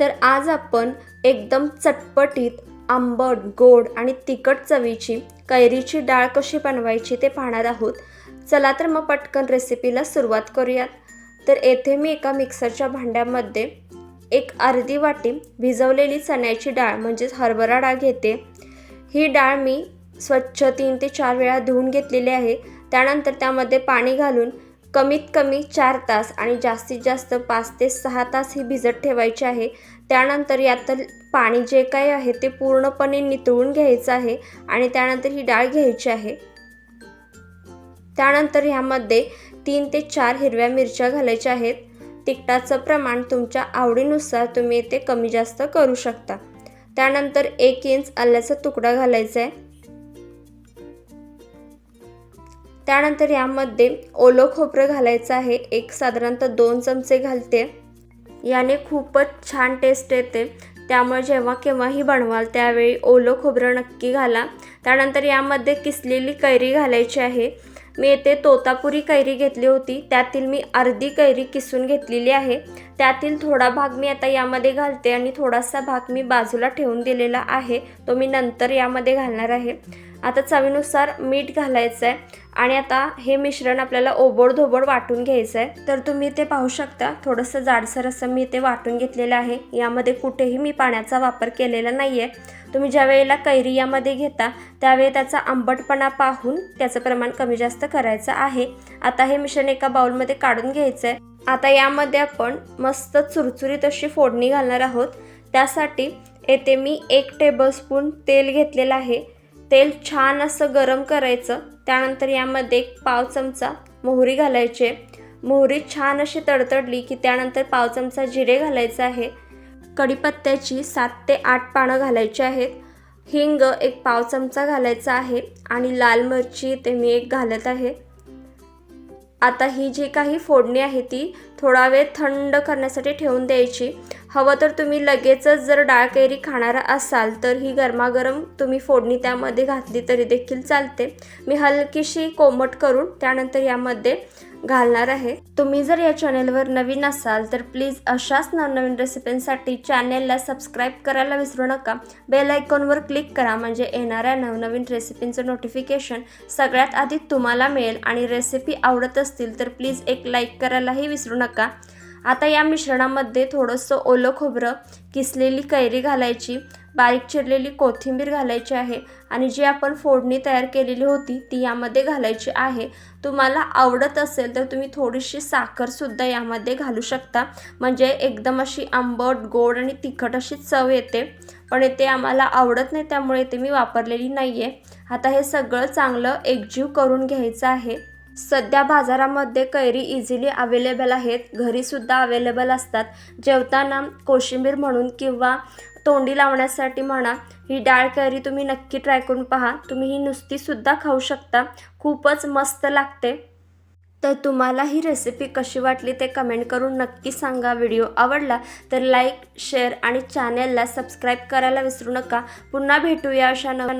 तर आज आपण एकदम चटपटीत आंबट गोड आणि तिखट चवीची कैरीची डाळ कशी बनवायची ते पाहणार आहोत. चला तर मग पटकन रेसिपीला सुरुवात करूयात. तर येथे मी एका मिक्सरच्या भांड्यामध्ये एक अर्धी वाटी भिजवलेली चण्याची डाळ म्हणजेच हरभरा डाळ घेते. ही डाळ मी स्वच्छ तीन ते चार वेळा धुवून घेतलेली आहे. त्यानंतर त्यामध्ये पाणी घालून कमीत कमी चार तास आणि जास्तीत जास्त पाच ते सहा तास ही भिजत ठेवायची आहे. त्यानंतर यातलं पाणी जे काही आहे ते पूर्णपणे नितळून घ्यायचं आहे आणि त्यानंतर ही डाळ घ्यायची आहे. त्यानंतर ह्यामध्ये तीन ते चार हिरव्या मिरच्या घालायच्या आहेत. तिखटाचं प्रमाण तुमच्या आवडीनुसार तुम्ही ते कमी जास्त करू शकता. त्यानंतर एक इंच आल्याचा तुकडा घालायचा आहे. त्यानंतर यामध्ये ओलं खोबरं घालायचं आहे. एक साधारणतः दोन चमचे घालते. याने खूपच छान टेस्ट येते. त्यामुळे जेव्हा केव्हाही बनवाल त्यावेळी ओलं खोबरं नक्की घाला. त्यानंतर यामध्ये किसलेली कैरी घालायची आहे. मी येथे तोतापुरी कैरी घेतली होती. त्यातील मी अर्धी कैरी किसून घेतलेली आहे. त्यातील थोडा भाग मी आता यामध्ये घालते आणि थोडासा भाग मी बाजूला ठेवून दिलेला आहे. तो मी नंतर यामध्ये घालणार आहे. आता चवीनुसार मीठ घालायचं आहे आणि आता हे मिश्रण आपल्याला ओबड धोबड वाटून घ्यायचं आहे तर तुम्ही ते पाहू शकता. थोडंसं जाडसर असं मी ते वाटून घेतलेलं आहे. यामध्ये कुठेही मी पाण्याचा वापर केलेला नाही आहे तुम्ही ज्या वेळेला कैरी यामध्ये घेता त्यावेळी त्याचा आंबटपणा पाहून त्याचं प्रमाण कमी जास्त करायचं आहे. आता हे मिश्रण एका बाउलमध्ये काढून घ्यायचं आहे आता यामध्ये आपण मस्त चुरचुरीत अशी फोडणी घालणार आहोत. त्यासाठी येथे मी एक टेबलस्पून तेल घेतलेलं आहे. तेल छान असं गरम करायचं. त्यानंतर यामध्ये एक पाव चमचा मोहरी घालायचे. मोहरी छान अशी तडतडली की त्यानंतर पाव चमचा जिरे घालायचं आहे. कढीपत्त्याची सात ते आठ पानं घालायची आहेत. हिंग एक पाव चमचा घालायचा आहे आणि लाल मिरची ते मी एक घालत आहे. आता ही जी काही फोडणी आहे ती थोडा वेळ थंड करण्यासाठी ठेवून द्यायची. हवं तर तुम्ही लगेचच जर डाळ कैरी खाणारा असाल तर ही गरमागरम तुम्ही फोडणी त्यामध्ये घातली तरी देखील चालते. मी हलकीशी कोमट करून त्यानंतर यामध्ये घालणार आहे. तुम्ही जर या चॅनेलवर नवीन असाल तर प्लीज अशाच नवनवीन रेसिपींसाठी चॅनेलला सबस्क्राईब करायला विसरू नका. बेल आयकॉनवर क्लिक करा म्हणजे येणाऱ्या नवनवीन रेसिपींचं नोटिफिकेशन सगळ्यात आधी तुम्हाला मिळेल आणि रेसिपी आवडत असतील तर प्लीज एक लाईक करायलाही विसरू नका. आता या मिश्रणामध्ये थोडंसं ओलं खोबरं किसलेली कैरी घालायची बारीक चिरलेली कोथिंबीर घालायची आहे आणि जी आपण फोडणी तयार केलेली होती ती यामध्ये घालायची आहे. तुम्हाला आवडत असेल तर तुम्ही थोडीशी साखरसुद्धा यामध्ये घालू शकता. म्हणजे एकदम अशी आंबट गोड आणि तिखट अशी चव येते. पण येते आम्हाला आवडत नाही त्यामुळे ते मी वापरलेली नाही आहे आता हे सगळं चांगलं एकजीव करून घ्यायचं आहे. सध्या बाजारामध्ये कैरी इझिली अवेलेबल आहेत. घरीसुद्धा अवेलेबल असतात. जेवताना कोशिंबीर म्हणून किंवा तोंडी लावण्यासाठी म्हणा ही डाळ कैरी तुम्ही नक्की ट्राय करून पहा. तुम्ही ही नुसतीसुद्धा खाऊ शकता. खूपच मस्त लागते. तर तुम्हाला ही रेसिपी कशी वाटली ते कमेंट करून नक्की सांगा. व्हिडिओ आवडला तर लाईक शेअर आणि चॅनेलला सबस्क्राईब करायला विसरू नका. पुन्हा भेटूया अशा नव